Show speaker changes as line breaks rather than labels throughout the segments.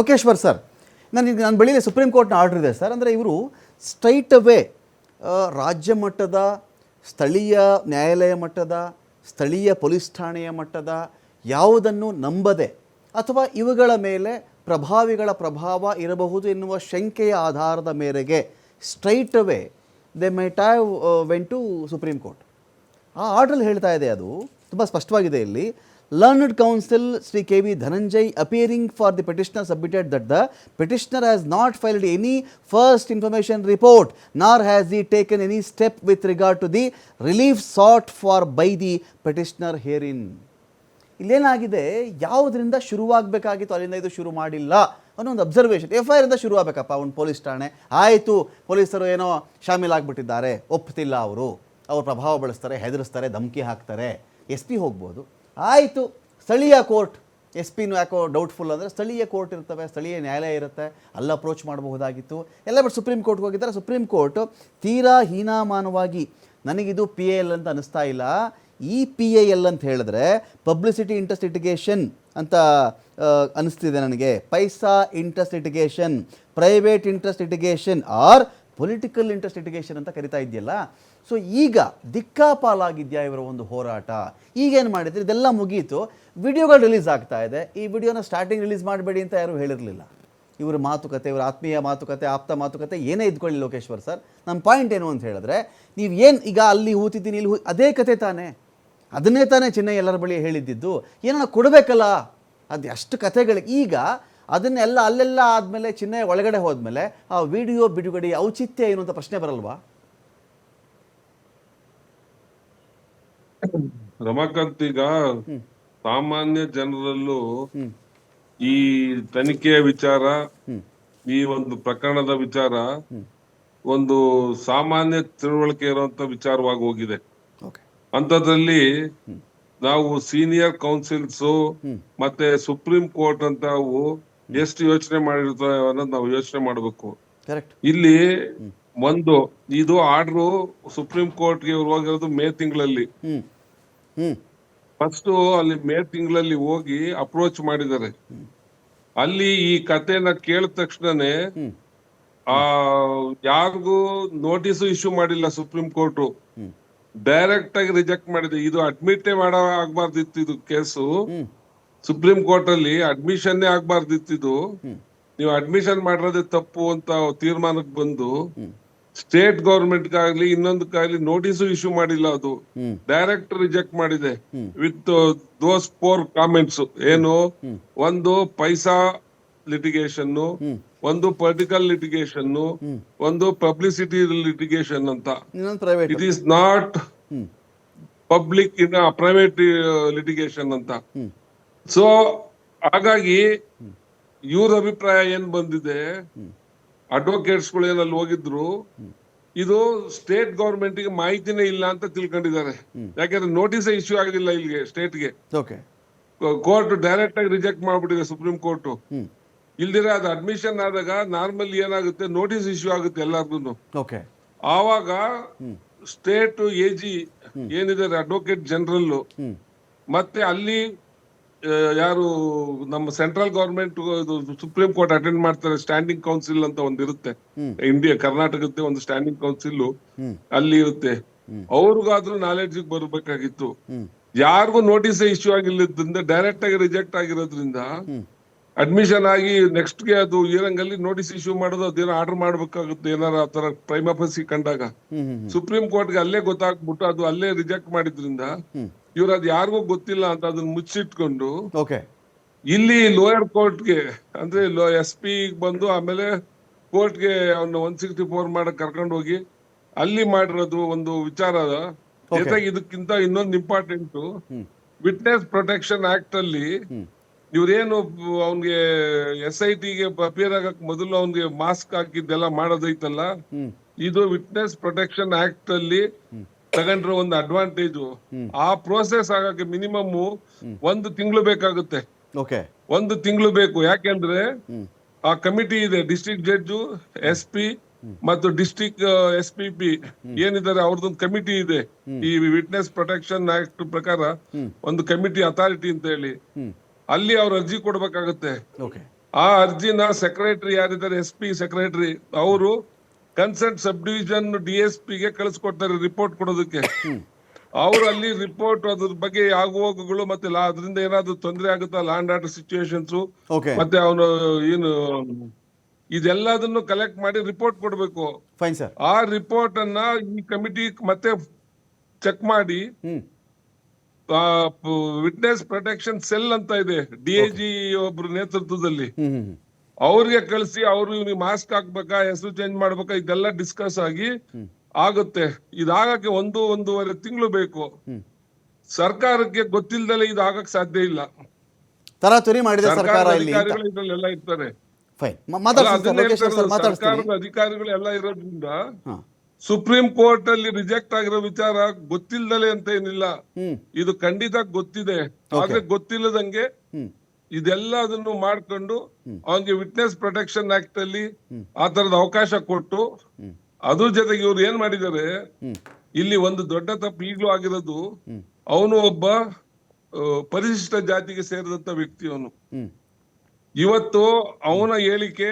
Lokeshwar sir ನನಗೆ ನನ್ನ ಬಳಿಯಲ್ಲಿ ಸುಪ್ರೀಂ ಕೋರ್ಟ್ನ ಆರ್ಡರ್ ಇದೆ ಸರ್. ಅಂದರೆ ಇವರು ಸ್ಟ್ರೈಟ್ ಅವೇ ರಾಜ್ಯ ಮಟ್ಟದ, ಸ್ಥಳೀಯ ನ್ಯಾಯಾಲಯ ಮಟ್ಟದ, ಸ್ಥಳೀಯ ಪೊಲೀಸ್ ಠಾಣೆಯ ಮಟ್ಟದ ಯಾವುದನ್ನು ನಂಬದೆ ಅಥವಾ ಇವುಗಳ ಮೇಲೆ ಪ್ರಭಾವಿಗಳ ಪ್ರಭಾವ ಇರಬಹುದು ಎನ್ನುವ ಶಂಕೆಯ ಆಧಾರದ ಮೇರೆಗೆ straight away they might have went to Supreme Court ಆ ಆರ್ಡ್ರಲ್ಲಿ ಹೇಳ್ತಾ ಇದೆ ಅದು. ತುಂಬ ಸ್ಪಷ್ಟವಾಗಿದೆ ಇಲ್ಲಿ. Learned counsel Shri K V Dhananjay appearing for the petitioner submitted that the petitioner has not filed any first information report nor has the taken any step with regard to the relief sought for by the petitioner in ಇಲ್ಲೇನಾಗಿದೆ? ಯಾವುದರಿಂದ ಶುರುವಾಗಬೇಕಾಗಿತ್ತು? ಅಲ್ಲಿಂದ ಇದು ಶುರು ಮಾಡಿಲ್ಲ ಅನ್ನೋ ಒಂದು observation F I ಆರಿಂದ ಶುರು ಆಗಬೇಕಪ್ಪ ಒಂದು ಪೊಲೀಸ್ ಠಾಣೆ. ಆಯಿತು, ಪೊಲೀಸರು ಏನೋ ಶಾಮೀಲಾಗ್ಬಿಟ್ಟಿದ್ದಾರೆ. ಒಪ್ತಿಲ್ಲ ಅವರು. ಅವ್ರು ಪ್ರಭಾವ ಬಳಸ್ತಾರೆ, ಹೆದರಿಸ್ತಾರೆ, ಧಮಕಿ ಹಾಕ್ತಾರೆ. ಎಸ್ ಪಿ ಹೋಗ್ಬೋದು. ಆಯಿತು. ಸ್ಥಳೀಯ ಕೋರ್ಟ್ ಎಸ್ ಪಿನೂ ಯಾಕೋ ಡೌಟ್ಫುಲ್ ಅಂದರೆ ಸ್ಥಳೀಯ ಕೋರ್ಟ್ ಇರ್ತವೆ, ಸ್ಥಳೀಯ ನ್ಯಾಯಾಲಯ ಇರುತ್ತೆ, ಅಲ್ಲಿ ಅಪ್ರೋಚ್ ಮಾಡಬಹುದಾಗಿತ್ತು. ಎಲ್ಲ ಬಟ್ ಸುಪ್ರೀಂ ಕೋರ್ಟ್ಗೆ ಹೋಗಿದ್ದಾರೆ. ಸುಪ್ರೀಂ ಕೋರ್ಟ್ ತೀರಾ ಹೀನಾಮಾನವಾಗಿ ನನಗಿದು ಪಿ ಎ ಎಲ್ ಅಂತ ಅನಿಸ್ತಾ ಇಲ್ಲ. ಈ ಪಿ ಎ ಎಲ್ ಅಂತ ಹೇಳಿದ್ರೆ ಪಬ್ಲಿಸಿಟಿ ಇಂಟ್ರೆಸ್ಟ್ ಇಟಿಗೇಷನ್ ಅಂತ ಅನಿಸ್ತಿದೆ ನನಗೆ. Paisa interest litigation private interest litigation or political interest ಅಂತ ಕರಿತಾ ಇದೆಯಲ್ಲ ಸೊ ಈಗ ದಿಕ್ಕಾಪಾಲಾಗಿದೆಯಾ ಇವರ ಒಂದು ಹೋರಾಟ? ಈಗೇನು ಮಾಡಿದ್ರೆ? ಇದೆಲ್ಲ ಮುಗೀತು. ವಿಡಿಯೋಗಳು ರಿಲೀಸ್ ಆಗ್ತಾ ಇದೆ. ಈ ವಿಡಿಯೋನ ಸ್ಟಾರ್ಟಿಂಗ್ ರಿಲೀಸ್ ಮಾಡಬೇಡಿ ಅಂತ ಯಾರೂ ಹೇಳಿರಲಿಲ್ಲ. ಇವರ ಮಾತುಕತೆ, ಇವರ ಆತ್ಮೀಯ ಮಾತುಕತೆ, ಆಪ್ತ ಮಾತುಕತೆ ಏನೇ ಇದ್ಕೊಳ್ಳಿ ಲೋಕೇಶ್ವರ್ ಸರ್ ನನ್ನ ಪಾಯಿಂಟ್ ಏನು ಅಂತ ಹೇಳಿದ್ರೆ, ನೀವು ಏನು ಈಗ ಅಲ್ಲಿ ಹೂತಿದ್ದೀನಿ ಇಲ್ಲಿ ಹೂ ಅದೇ ಕತೆ ತಾನೇ. ಅದನ್ನೇ ತಾನೇ ಚೆನ್ನೈ ಎಲ್ಲರ ಬಳಿ ಹೇಳಿದ್ದಿದ್ದು. ಏನೋ ಕೊಡಬೇಕಲ್ಲ? ಅದು ಅಷ್ಟು ಕಥೆಗಳಿಗೆ ಈಗ ಅದನ್ನೆಲ್ಲ ಅಲ್ಲೆಲ್ಲ ಆದಮೇಲೆ ಚಿನ್ನ ಒಳಗಡೆ ಹೋದ್ಮೇಲೆ ಆ ವಿಡಿಯೋ ಬಿಡುಗಡೆ ಔಚಿತ್ಯ ಏನು ಅಂತ ಪ್ರಶ್ನೆ ಬರಲ್ವಾ?
ರಮಾಕಾಂತ್ ಈಗ ಸಾಮಾನ್ಯ ಜನರಲ್ಲೂ. ಈ ತನಿಖೆಯ ವಿಚಾರ. ಈ ಒಂದು ಪ್ರಕರಣದ ವಿಚಾರ ಒಂದು ಸಾಮಾನ್ಯ ತಿಳುವಳಿಕೆ ಇರುವಂತ ವಿಚಾರವಾಗಿ ಹೋಗಿದೆ. ಅಂತದ್ರಲ್ಲಿ ನಾವು ಸೀನಿಯರ್ ಕೌನ್ಸಿಲ್ಸ್ ಮತ್ತೆ ಸುಪ್ರೀಂ ಕೋರ್ಟ್ ಅಂತ ಎಷ್ಟು ಯೋಚನೆ ಮಾಡಿರ್ತವೆ ಅನ್ನೋದು ನಾವು ಯೋಚನೆ ಮಾಡಬೇಕು. ಇಲ್ಲಿ ಒಂದು ಇದು ಆರ್ಡರ್ ಸುಪ್ರೀಂ ಕೋರ್ಟ್ಗೆ ಇವ್ರು ಹೋಗಿರೋದು ಮೇ ತಿಂಗಳಲ್ಲಿ. ಫಸ್ಟ್ ಅಲ್ಲಿ ಮೇ ತಿಂಗಳಲ್ಲಿ ಹೋಗಿ ಅಪ್ರೋಚ್ ಮಾಡಿದ್ದಾರೆ. ಅಲ್ಲಿ ಈ ಕಥೆನ ಕೇಳಿದ ತಕ್ಷಣನೇ ಆ ಯಾರಿಗೂ ನೋಟಿಸ್ ಇಶ್ಯೂ ಮಾಡಿಲ್ಲ ಸುಪ್ರೀಂ ಕೋರ್ಟ್. ಡೈರೆಕ್ಟ್ ಆಗಿ ರಿಜೆಕ್ಟ್ ಮಾಡಿದೆ. ಇದು ಅಡ್ಮಿಟೇ ಮಾಡ ಆಗ್ಬಾರ್ದಿತ್ತು ಇದು ಕೇಸು. ಸುಪ್ರೀಂ ಕೋರ್ಟ್ ಅಲ್ಲಿ ಅಡ್ಮಿಷನ್ನೇ ಆಗ್ಬಾರ್ದಿತ್ತು ಇದು ನೀವು ಅಡ್ಮಿಷನ್ ಮಾಡಿರೋದೇ ತಪ್ಪು ಅಂತ ತೀರ್ಮಾನಕ್ಕೆ ಬಂದು
ಸ್ಟೇಟ್
ಸ್ಟೇಟ್ ಗೌರ್ಮೆಂಟ್ಗಾಗ್ಲಿ ಇನ್ನೊಂದಕ್ಕಾಗ್ಲಿ ನೋಟಿಸ್ ಇಶ್ಯೂ ಮಾಡಿಲ್ಲ ಅದು. ಡೈರೆಕ್ಟ್ ರಿಜೆಕ್ಟ್ ಮಾಡಿದೆ. ವಿತ್ ದೋಸ್ ಫೋರ್ ಕಾಮೆಂಟ್ಸ್ ಏನು? ಒಂದು ಪೈಸಾ ಲಿಟಿಗೇಷನ್ ಒಂದು ಪೊಲಿಟಿಕಲ್ ಲಿಟಿಗೇಷನ್ ಒಂದು ಪಬ್ಲಿಸಿಟಿ ಲಿಟಿಗೇಷನ್ ಅಂತ. It is not public in private litigation ಅಂತ. ಸೊ ಹಾಗಾಗಿ ಇವ್ರ ಅಭಿಪ್ರಾಯ ಏನ್ ಬಂದಿದೆ? ಅಡ್ವೊಕೇಟ್ಸ್ಗಳು ಏನಲ್ಲಿ ಹೋಗಿದ್ರು ಇದು ಸ್ಟೇಟ್ ಗವರ್ಮೆಂಟ್ಗೆ ಮಾಹಿತಿನೇ ಇಲ್ಲ ಅಂತ ತಿಳ್ಕೊಂಡಿದ್ದಾರೆ. ಯಾಕಂದ್ರೆ ನೋಟಿಸ್ ಇಶ್ಯೂ ಆಗಿಲ್ಲ ಇಲ್ಲಿಗೆ ಸ್ಟೇಟ್ಗೆ.
ಓಕೆ
ಕೋರ್ಟ್ ಡೈರೆಕ್ಟ್ ಆಗಿ ರಿಜೆಕ್ಟ್ ಮಾಡ್ಬಿಟ್ಟಿದೆ ಸುಪ್ರೀಂ ಕೋರ್ಟ್ ಇಲ್ದಿರ ಅದು ಅಡ್ಮಿಷನ್ ಆದಾಗ ನಾರ್ಮಲ್ ಏನಾಗುತ್ತೆ ನೋಟಿಸ್ ಇಶ್ಯೂ ಆಗುತ್ತೆ ಎಲ್ಲಾರ್ಗು
ಓಕೆ
ಆವಾಗ ಸ್ಟೇಟ್ ಎ ಜಿ ಏನಿದ್ದಾರೆ ಅಡ್ವೊಕೇಟ್ ಜನರಲ್ ಮತ್ತೆ ಅಲ್ಲಿ ಯಾರು ನಮ್ಮ central government Supreme Court attend ಮಾಡ್ತಾರೆ ಸ್ಟ್ಯಾಂಡಿಂಗ್ ಕೌನ್ಸಿಲ್ ಅಂತ ಒಂದು ಇರುತ್ತೆ. ಇಂಡಿಯಾ ಕರ್ನಾಟಕದ ಒಂದು ಸ್ಟ್ಯಾಂಡಿಂಗ್ ಕೌನ್ಸಿಲ್ ಅಲ್ಲಿ ಇರುತ್ತೆ. ಅವ್ರಿಗಾದ್ರೂ ನಾಲೆಡ್ಜ್ ಬರಬೇಕಾಗಿತ್ತು. ಯಾರಿಗೂ ನೋಟಿಸ್ ಇಶ್ಯೂ ಆಗಿಲ್ಲದ್ರಿಂದ ಡೈರೆಕ್ಟ್ ಆಗಿ ರಿಜೆಕ್ಟ್ ಆಗಿರೋದ್ರಿಂದ ಅಡ್ಮಿಷನ್ ಆಗಿ ನೆಕ್ಸ್ಟ್ಗೆ ಅದು ಇರಂಗಲ್ಲಿ ನೋಟಿಸ್ ಇಶ್ಯೂ ಮಾಡೋದು ಅದೇನೋ ಆರ್ಡರ್ ಮಾಡ್ಬೇಕಾಗುತ್ತೆ ಏನಾರ ಆತರ ಪ್ರೈಮಫಸಿ ಕಂಡಾಗ. ಸುಪ್ರೀಂ ಕೋರ್ಟ್ ಕೋರ್ಟ್ಗೆ ಅಲ್ಲೇ ಗೊತ್ತಾಗ್ಬಿಟ್ಟು ಅದು ಅಲ್ಲೇ ರಿಜೆಕ್ಟ್ ಮಾಡಿದ್ರಿಂದ ಇವ್ರು ಅದ್ ಯಾರಿಗೂ ಗೊತ್ತಿಲ್ಲ ಅಂತ ಅದನ್ನ ಮುಚ್ಚಿಟ್ಕೊಂಡು
ಓಕೆ
ಇಲ್ಲಿ ಲೋಯರ್ ಕೋರ್ಟ್ಗೆ ಅಂದ್ರೆ ಎಸ್ ಪಿ ಬಂದು ಆಮೇಲೆ ಕೋರ್ಟ್ಗೆ ಅವನ್ನ ಒನ್ ಸಿಕ್ಸ್ಟಿ ಫೋರ್ ಮಾಡಕ್ ಕರ್ಕೊಂಡು ಹೋಗಿ ಅಲ್ಲಿ ಮಾಡಿರೋದು ಒಂದು ವಿಚಾರ ಅದ. ಜೊತೆಗೆ ಇದಕ್ಕಿಂತ ಇನ್ನೊಂದು ಇಂಪಾರ್ಟೆಂಟ್ ವಿಟ್ನೆಸ್ ಪ್ರೊಟೆಕ್ಷನ್ ಆಕ್ಟ್ ಅಲ್ಲಿ ಇವ್ರೇನು ಅವನ್ಗೆ ಎಸ್ ಐ ಟಿಗೆ ಅಪಿಯರ್ ಆಗಕ್ ಮೊದಲು ಅವನ್ಗೆ ಮಾಸ್ಕ್ ಹಾಕಿದ್ದೆಲ್ಲ ಮಾಡೋದೈತಲ್ಲ. ಇದು ವಿಟ್ನೆಸ್ ಪ್ರೊಟೆಕ್ಷನ್ ಆಕ್ಟ್ ಅಲ್ಲಿ ತಗೊಂಡ್ರೆ ಒಂದು ಅಡ್ವಾಂಟೇಜ್ ಆ ಪ್ರೋಸೆಸ್ ಆಗಕ್ಕೆ ಮಿನಿಮಮ್ ಒಂದು ತಿಂಗಳು ಬೇಕಾಗುತ್ತೆ. ಒಂದು ತಿಂಗಳು ಬೇಕು. ಯಾಕೆಂದ್ರೆ ಆ ಕಮಿಟಿ ಇದೆ ಡಿಸ್ಟ್ರಿಕ್ಟ್ ಜಡ್ಜು ಎಸ್ ಪಿ ಮತ್ತು ಡಿಸ್ಟ್ರಿಕ್ಟ್ ಎಸ್ ಪಿ ಪಿ ಏನಿದ್ದಾರೆ ಅವ್ರದೊಂದು ಕಮಿಟಿ ಇದೆ. ಈ ವಿಟ್ನೆಸ್ ಪ್ರೊಟೆಕ್ಷನ್ ಆಕ್ಟ್ ಪ್ರಕಾರ ಒಂದು ಕಮಿಟಿ ಅಥಾರಿಟಿ ಅಂತ ಹೇಳಿ. ಅಲ್ಲಿ ಅವ್ರ ಅರ್ಜಿ ಕೊಡ್ಬೇಕಾಗತ್ತೆ. ಆ ಅರ್ಜಿನ ಸೆಕ್ರೆಟರಿ ಯಾರಿದ್ದಾರೆ ಎಸ್ ಪಿ ಸೆಕ್ರೆಟರಿ ಅವರು concerned sub division D S ಪಿಗೆ ಕಳಿಸ್ಕೊಡ್ತಾರೆ ರಿಪೋರ್ಟ್ ಕೊಡೋದಕ್ಕೆ. ಅವರು ಅಲ್ಲಿ ರಿಪೋರ್ಟ್ ಅದ್ರ ಬಗ್ಗೆ ಆಗುವಾಗಗಳು ಮತ್ತೆ ಅದರಿಂದ ಏನಾದ್ರು ತೊಂದರೆ ಆಗುತ್ತಾ? ಲ್ಯಾಂಡ್ ಆರ್ಡರ್ ಸಿಚುವೇಶನ್ಸ್ ಮತ್ತೆ ಅವನು ಏನು ಇದೆಲ್ಲದನ್ನು ಕಲೆಕ್ಟ್ ಮಾಡಿ ರಿಪೋರ್ಟ್ ಕೊಡ್ಬೇಕು. ಆ ರಿಪೋರ್ಟ್ ಅನ್ನ ಈ ಕಮಿಟಿ ಮತ್ತೆ ಚೆಕ್ ಮಾಡಿ ವಿಟ್ನೆಸ್ ಪ್ರೊಟೆಕ್ಷನ್ ಸೆಲ್ ಅಂತ ಇದೆ ಡಿ ಐ ಜಿ ಒಬ್ರು ನೇತೃತ್ವದಲ್ಲಿ. ಅವ್ರಿಗೆ ಕಳಿಸಿ ಅವ್ರು ಇವ್ನಿಗೆ ಮಾಸ್ಕ್ ಹಾಕ್ಬೇಕಾ ಹೆಸರು ಚೇಂಜ್ ಮಾಡ್ಬೇಕಾ ಇದೆಲ್ಲ ಡಿಸ್ಕಸ್ ಆಗಿ ಆಗುತ್ತೆ. ಇದಾಗಕ್ಕೆ ಒಂದು ಒಂದೂವರೆ ತಿಂಗಳು ಬೇಕು. ಸರ್ಕಾರಕ್ಕೆ ಗೊತ್ತಿಲ್ದಲೆ ಇದಾಗಕ್ಕೆ ಸಾಧ್ಯ ಇಲ್ಲ.
ತರಾತುರಿ ಮಾಡಿದೆ ಸರ್ಕಾರ
ಇದ್ರಲ್ಲೆಲ್ಲ ಇರ್ತಾರೆ. ಸರ್ಕಾರದ ಅಧಿಕಾರಿಗಳು ಎಲ್ಲ ಇರೋದ್ರಿಂದ ಸುಪ್ರೀಂ ಕೋರ್ಟ್ ಅಲ್ಲಿ ರಿಜೆಕ್ಟ್ ಆಗಿರೋ ವಿಚಾರ ಗೊತ್ತಿಲ್ದಲೆ ಅಂತ ಏನಿಲ್ಲ. ಇದು ಖಂಡಿತ ಗೊತ್ತಿದೆ. ಆದ್ರೆ ಗೊತ್ತಿಲ್ಲದಂಗೆ
ಹ್ಮ್
ಇದೆಲ್ಲ ಅದನ್ನು ಮಾಡ್ಕೊಂಡು ಅವನಿಗೆ ವಿಟ್ನೆಸ್ ಪ್ರೊಟೆಕ್ಷನ್ ಆಕ್ಟ್ ಅಲ್ಲಿ ಆ ತರದ ಅವಕಾಶ ಕೊಟ್ಟು ಅದ್ರ ಜೊತೆಗೆ ಇವ್ರು ಏನ್ ಮಾಡಿದ್ದಾರೆ ಇಲ್ಲಿ ಒಂದು ದೊಡ್ಡ ತಪ್ಪು ಈಗಲೂ ಆಗಿರೋದು ಅವನು ಒಬ್ಬ ಪರಿಶಿಷ್ಟ ಜಾತಿಗೆ ಸೇರಿದಂತ ವ್ಯಕ್ತಿ ಅವನು ಇವತ್ತು ಅವನ ಹೇಳಿಕೆ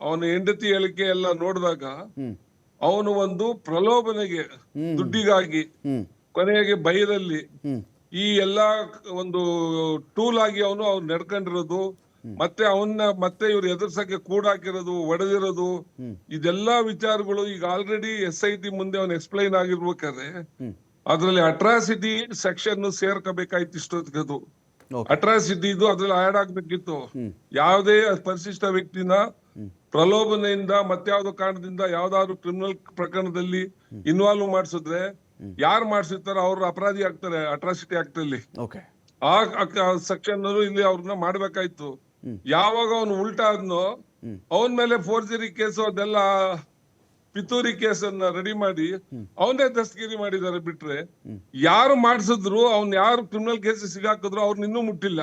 ಅವನ ಹೆಂಡತಿ ಹೇಳಿಕೆ ಎಲ್ಲ ನೋಡಿದಾಗ ಅವನು ಒಂದು ಪ್ರಲೋಭನೆಗೆ ದುಡ್ಡಿಗಾಗಿ ಕೊನೆಗೆ
ಹ್ಮ್.
ಈ ಎಲ್ಲಾ ಒಂದು ಟೂಲ್ ಆಗಿ ಅವನು ಅವ್ನು ನಡ್ಕೊಂಡಿರೋದು ಮತ್ತೆ ಅವನ್ನ ಮತ್ತೆ ಇವ್ರು ಎದುರ್ಸಕ್ಕೆ ಕೂಡಾಕಿರೋದು ಒಡೆದಿರೋದು ಇದೆಲ್ಲಾ ವಿಚಾರಗಳು ಈಗ ಆಲ್ರೆಡಿ ಎಸ್ ಐ ಟಿ ಮುಂದೆ ಅವನು ಎಕ್ಸ್ಪ್ಲೈನ್ ಆಗಿರ್ಬೇಕಾದ್ರೆ ಅದ್ರಲ್ಲಿ ಅಟ್ರಾಸಿಟಿ ಸೆಕ್ಷನ್ ಸೇರ್ಕೋಬೇಕಾಯ್ತು ಇಷ್ಟೊತ್ತಿಗದು. ಅದು
ಓಕೆ
ಅಟ್ರಾಸಿಟಿ ಇದು ಅದ್ರಲ್ಲಿ ಆಡ್ ಆಗ್ಬೇಕಿತ್ತು. ಯಾವುದೇ ಪರಿಶಿಷ್ಟ ವ್ಯಕ್ತಿನ ಪ್ರಲೋಭನೆಯಿಂದ ಮತ್ಯಾವ್ದೋ ಕಾರಣದಿಂದ ಯಾವ್ದಾದ್ರು ಕ್ರಿಮಿನಲ್ ಪ್ರಕರಣದಲ್ಲಿ ಇನ್ವಾಲ್ವ್ ಮಾಡಿಸಿದ್ರೆ ಯಾರು ಮಾಡಿಸಿರ್ತಾರೋ ಅವ್ರು ಅಪರಾಧಿ ಆಗ್ತಾರೆ ಅಟ್ರಾಸಿಟಿ ಆಕ್ಟ್ ಅಲ್ಲಿ
ಓಕೆ
ಆ ಸೆಕ್ಷನ್ ಇಲ್ಲಿ ಅವ್ರನ್ನ ಮಾಡ್ಬೇಕಾಯ್ತು. ಯಾವಾಗ ಅವನು ಉಲ್ಟಾ ಆದ್ನೋ ಅವನ ಮೇಲೆ ಫೋರ್ಜರಿ ಕೇಸು ಅದೆಲ್ಲ ಪಿತೂರಿ ಕೇಸನ್ನ ರೆಡಿ ಮಾಡಿ ಅವನೇ ದಸ್ತಗಿರಿ ಮಾಡಿದ್ದಾರೆ ಬಿಟ್ರೆ ಯಾರು ಮಾಡಿಸಿದ್ರು ಅವ್ನ್ ಯಾರು ಕ್ರಿಮಿನಲ್ ಕೇಸ್ ಸಿಗಾಕಿದ್ರು ಅವ್ರನ್ನ ಇನ್ನೂ ಮುಟ್ಟಿಲ್ಲ.